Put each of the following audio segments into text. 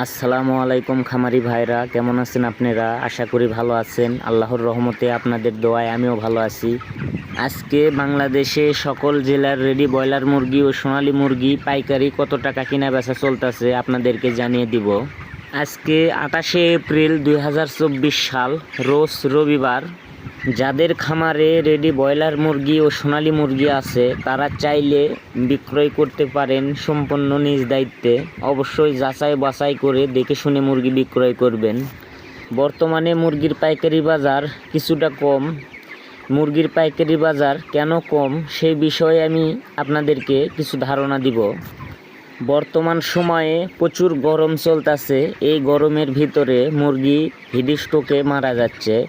আসসালামু আলাইকুম খামারি ভাইরা, কেমন আছেন আপনারা? আশা করি ভালো আছেন। আল্লাহর রহমতে আপনাদের দোয়ায় আমিও ভালো আছি। আজকে বাংলাদেশে সকল জেলার রেডি ব্রয়লার মুরগি ও সোনালী মুরগি পাইকারি কত টাকা কিনা বেচা চলতেছে আপনাদেরকে জানিয়ে দিব। আজকে আঠাশে এপ্রিল দু হাজার চব্বিশ সাল, রোজ রবিবার যাদের খামারে রেডি ব্রয়লার মুরগি ও সোনালী মুরগি আছে, তারা চাইলে বিক্রয় করতে পারেন সম্পূর্ণ নিজ দায়িত্বে। অবশ্যই যাচাই বাছাই করে দেখে শুনে মুরগি বিক্রয় করবেন। বর্তমানে মুরগির পাইকারি বাজার কিছুটা কম। মুরগির পাইকারি বাজার কেন কম সেই বিষয়ে আমি আপনাদেরকে কিছু ধারণা দিব। বর্তমান সময়ে প্রচুর গরম চলতেছে। এই গরমের ভিতরে মুরগি হিডিস্টোকে মারা যাচ্ছে।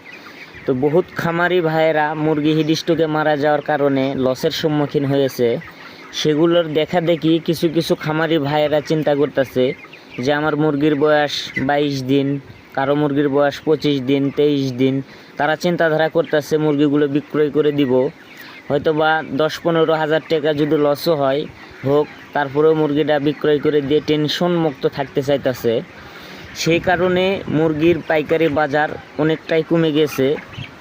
তো বহুত খামারি ভাইয়েরা মুরগি হিডিস্টোকে মারা যাওয়ার কারণে লসের সম্মুখীন হয়েছে। সেগুলোর দেখা দেখি কিছু কিছু খামারি ভাইয়েরা চিন্তা করতেছে যে আমার মুরগির বয়স বাইশ দিন, কারও মুরগির বয়স পঁচিশ দিন, তেইশ দিন, তারা চিন্তাধারা করতেছে মুরগিগুলো বিক্রয় করে দিব। হয়তো বা দশ পনেরো হাজার টাকা যদি লসও হয়, হোক, তারপরেও মুরগিটা বিক্রয় করে দিয়ে টেনশন মুক্ত থাকতে চাইতেছে। সেই কারণে মুরগির পাইকারি বাজার অনেকটাই কমে গেছে।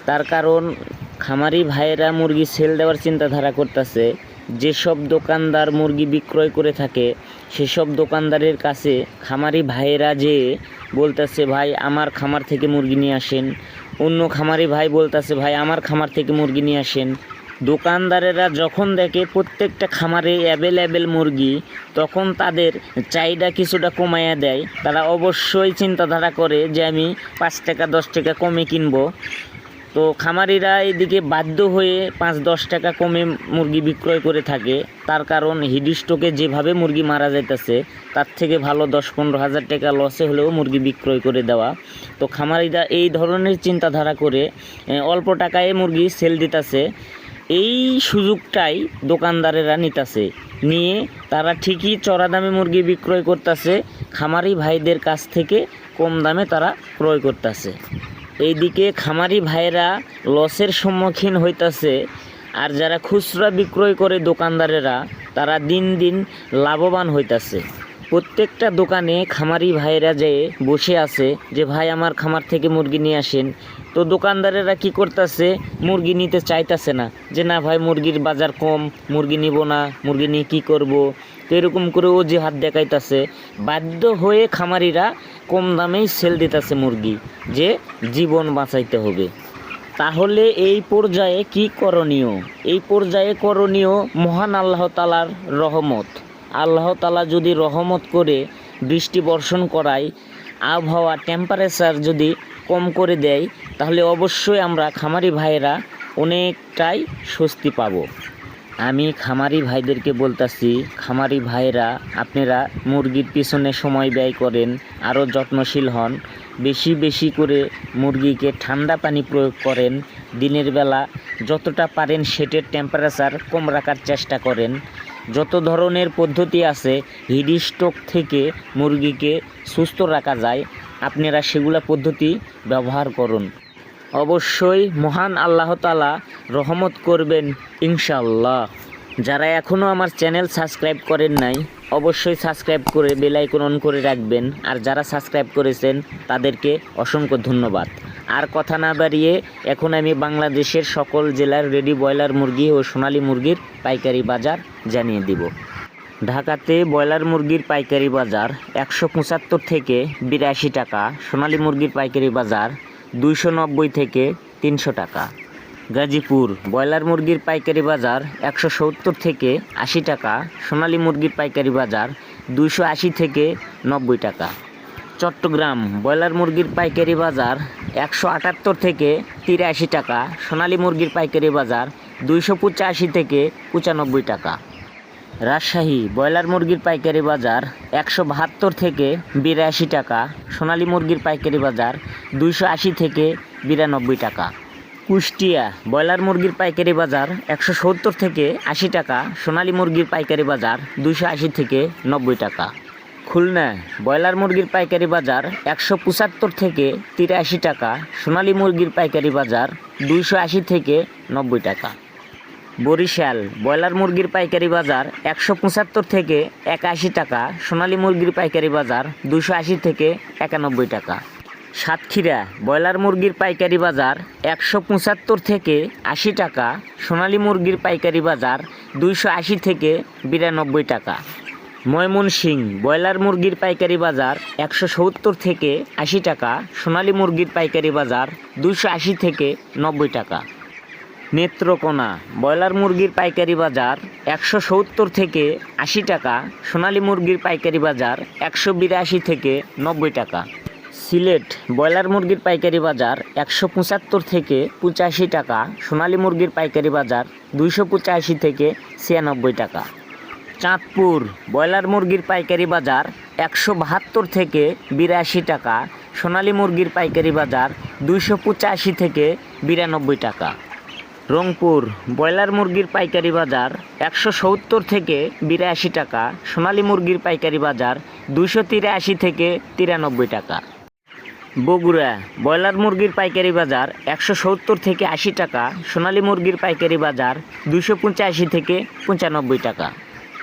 তার কারণ খামারি ভাইয়েরা মুরগি সেল দেওয়ার চিন্তাধারা করতেছে। যেসব দোকানদার মুরগি বিক্রয় করে থাকে, সেসব দোকানদারের কাছে খামারি ভাইয়েরা যে বলতেছে, ভাই, আমার খামার থেকে মুরগি নিয়ে আসেন। অন্য খামারি ভাই বলতেছে, ভাই, আমার খামার থেকে মুরগি নিয়ে আসেন। দোকানদারেরা যখন দেখে প্রত্যেকটা খামারে অ্যাভেলেবেল মুরগি, তখন তাদের চাহিদা কিছুটা কমাইয়া দেয়। তারা অবশ্যই চিন্তাধারা করে যে, আমি পাঁচ টাকা, দশ টাকা কমে কিনবো। তো খামারিরা এদিকে বাধ্য হয়ে পাঁচ দশ টাকা কমে মুরগি বিক্রয় করে থাকে। তার কারণ হিডিস্টোকে যেভাবে মুরগি মারা যাইতেছে, তার থেকে ভালো দশ পনেরো হাজার টাকা লসে হলেও মুরগি বিক্রয় করে দেওয়া। তো খামারিরা এই ধরনের চিন্তাধারা করে অল্প টাকায় মুরগি সেল দিতেছে। এই সুযোগটাই দোকানদারেরা নিতেছে। নিয়ে তারা ঠিকই চড়া দামে মুরগি বিক্রয় করতেছে, খামারি ভাইদের কাছ থেকে কম দামে তারা ক্রয় করতেছে। এইদিকে খামারি ভাইরা লসের সম্মুখীন হইতাছে, আর যারা খুচরা বিক্রয় করে দোকানদারেরা, তারা দিন দিন লাভবান হইতাছে। প্রত্যেকটা দোকানে খামারি ভাইরা যে বসে আছে, যে ভাই আমার খামার থেকে মুরগি নিয়ে আসেন, তো দোকানদারেরা কি করতেছে? মুরগি নিতে চাইতেছে না। যে না ভাই, মুরগির বাজার কম, মুরগি নিব না, মুরগি নিয়ে কী করব? তো এরকম করে ও যে হাত দেখাইতেছে, বাধ্য হয়ে খামারিরা কম দামেই সেল দিতেছে মুরগি যে জীবন বাঁচাইতে হবে। তাহলে এই পর্যায়ে কি করণীয়? এই পর্যায়ে করণীয় মহান আল্লাহ তালার রহমত। আল্লাহ তালা যদি রহমত করে বৃষ্টি বর্ষণ করায়, আবহাওয়া টেম্পারেচার যদি কম করে দেয়, তাহলে অবশ্যই আমরা খামারি ভাইয়েরা অনেকটাই স্বস্তি পাবো। আমি খামারি ভাইদেরকে বলতাছি, খামারি ভাইরা আপনারা মুরগির পিছনে সময় ব্যয় করেন, আরও যত্নশীল হন, বেশি বেশি করে মুরগিকে ঠান্ডা পানি প্রয়োগ করেন, দিনের বেলা যতটা পারেন সেটের টেম্পারেচার কম রাখার চেষ্টা করেন। যত ধরনের পদ্ধতি আছে হিডিস্টক থেকে মুরগিকে সুস্থ রাখা যায়, আপনারা সেগুলা পদ্ধতি ব্যবহার করুন। অবশ্যই মহান আল্লাহ তালা রহমত করবেন ইনশাল্লাহ যারা এখনও আমার চ্যানেল সাবস্ক্রাইব করেন নাই, অবশ্যই সাবস্ক্রাইব করে বেল আইকন অন করে রাখবেন। আর যারা সাবস্ক্রাইব করেছেন, তাদেরকে অসংখ্য ধন্যবাদ। আর কথা না বাড়িয়ে, এখন আমি বাংলাদেশের সকল জেলার রেডি ব্রয়লার মুরগি ও সোনালী মুরগির পাইকারি বাজার জানিয়ে দিব। ঢাকাতে ব্রয়লার মুরগির পাইকারি বাজার একশো পঁচাত্তর থেকে বিরাশি টাকা, সোনালী মুরগির পাইকারি বাজার দুইশো নব্বই থেকে তিনশো টাকা। গাজীপুর ব্রয়লার মুরগির পাইকারি বাজার একশো সত্তর থেকে আশি টাকা, সোনালী মুরগির পাইকারি বাজার দুইশো আশি থেকে নব্বই টাকা। চট্টগ্রাম ব্রয়লার মুরগির পাইকারি বাজার একশো আটাত্তর থেকে তিরাশি টাকা, সোনালী মুরগির পাইকারি বাজার দুইশো পঁচাশি থেকে পঁচানব্বই টাকা। রাজশাহী ব্রয়লার মুরগির পাইকারি বাজার একশো বাহাত্তর থেকে বিরাশি টাকা, সোনালী মুরগির পাইকারি বাজার দুইশো আশি থেকে বিরানব্বই টাকা। কুষ্টিয়া ব্রয়লার মুরগির পাইকারি বাজার একশো সত্তর থেকে আশি টাকা, সোনালী মুরগির পাইকারি বাজার দুইশো আশি থেকে নব্বই টাকা। খুলনা ব্রয়লার মুরগির পাইকারি বাজার একশো পঁচাত্তর থেকে তিরাশি টাকা, সোনালী মুরগির পাইকারি বাজার দুইশো আশি থেকে নব্বই টাকা। বরিশাল, ব্রয়লার মুরগির পাইকারি বাজার একশো পঁচাত্তর থেকে একাশি টাকা, সোনালী মুরগির পাইকারি বাজার দুশো আশি থেকে একানব্বই টাকা। সাতক্ষীরা, ব্রয়লার মুরগির পাইকারি বাজার একশো পঁচাত্তর থেকে আশি টাকা, সোনালী মুরগির পাইকারি বাজার দুইশো আশি থেকে বিরানব্বই টাকা। ময়মনসিং, ব্রয়লার মুরগির পাইকারি বাজার একশো সত্তর থেকে আশি টাকা, সোনালী মুরগির পাইকারি বাজার দুইশো আশি থেকে নব্বই টাকা। নেত্রকোনা, ব্রয়লার মুরগির পাইকারি বাজার একশো সত্তর থেকে আশি টাকা, সোনালী মুরগির পাইকারি বাজার একশো বিরাশি থেকে নব্বই টাকা। সিলেট, ব্রয়লার মুরগির পাইকারি বাজার একশো পঁচাত্তর থেকে পঁচাশি টাকা, সোনালী মুরগির পাইকারি বাজার দুইশো পঁচাশি থেকে ছিয়ানব্বই টাকা। চাঁদপুর, ব্রয়লার মুরগির পাইকারি বাজার একশো বাহাত্তর থেকে বিরাশি টাকা, সোনালী মুরগির পাইকারি বাজার দুইশো পঁচাশি থেকে বিরানব্বই টাকা। রংপুর, ব্রয়লার মুরগির পাইকারি বাজার একশো সত্তর থেকে বিরাশি টাকা, সোনালী মুরগির পাইকারি বাজার দুইশো তিরাশি থেকে তিরানব্বই টাকা। বগুড়া, ব্রয়লার মুরগির পাইকারি বাজার একশো সত্তর থেকে আশি টাকা, সোনালী মুরগির পাইকারি বাজার দুশো পঁচাশি থেকে পঁচানব্বই টাকা।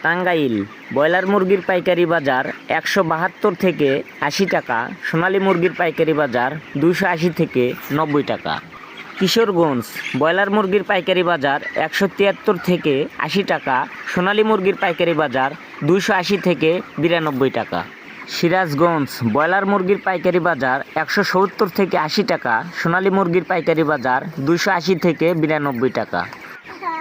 টাঙ্গাইল, ব্রয়লার মুরগির পাইকারি বাজার একশো বাহাত্তর থেকে আশি টাকা, সোনালী মুরগির পাইকারি বাজার দুশো আশি থেকে নব্বই টাকা। কিশোরগঞ্জ ব্রয়লার মুরগির পাইকারি বাজার একশো তিয়াত্তর থেকে আশি টাকা, সোনালী মুরগির পাইকারি বাজার দুশো আশি থেকে বিরানব্বই টাকা। সিরাজগঞ্জ ব্রয়লার মুরগির পাইকারি বাজার একশো সত্তর থেকে আশি টাকা, সোনালী মুরগির পাইকারি বাজার দুশো আশি থেকে বিরানব্বই টাকা।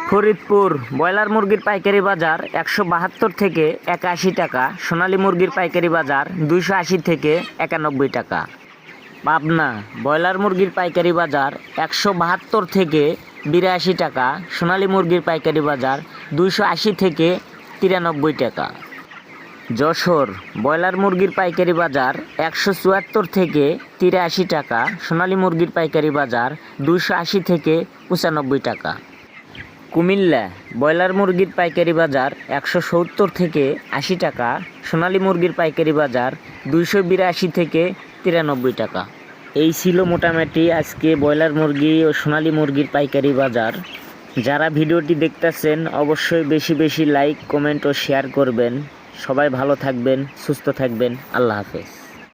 ফরিদপুর ব্রয়লার মুরগির পাইকারি বাজার একশো বাহাত্তর থেকে একাশি টাকা, সোনালী মুরগির পাইকারি বাজার দুইশো আশি থেকে একানব্বই টাকা। পাবনা, ব্রয়লার মুরগির পাইকারি বাজার একশো বাহাত্তর থেকে বিরাশি টাকা, সোনালী মুরগির পাইকারি বাজার দুইশো আশি থেকে তিরানব্বই টাকা। যশোর, ব্রয়লার মুরগির পাইকারি বাজার একশো চুয়াত্তর থেকে তিরাশি টাকা, সোনালী মুরগির পাইকারি বাজার দুইশো আশি থেকে পঁচানব্বই টাকা। কুমিল্লা, ব্রয়লার মুরগির পাইকারি বাজার একশো সত্তর থেকে আশি টাকা, সোনালী মুরগির পাইকারি বাজার দুইশো বিরাশি থেকে তিরানব্বই টাকা। এই ছিল মোটামুটি আজকে ব্রয়লার মুরগি ও সোনালী মুরগির পাইকারি বাজার। যারা ভিডিওটি দেখতেছেন, অবশ্যই বেশি বেশি লাইক, কমেন্ট ও শেয়ার করবেন। সবাই ভালো থাকবেন, সুস্থ থাকবেন। আল্লাহ হাফেজ।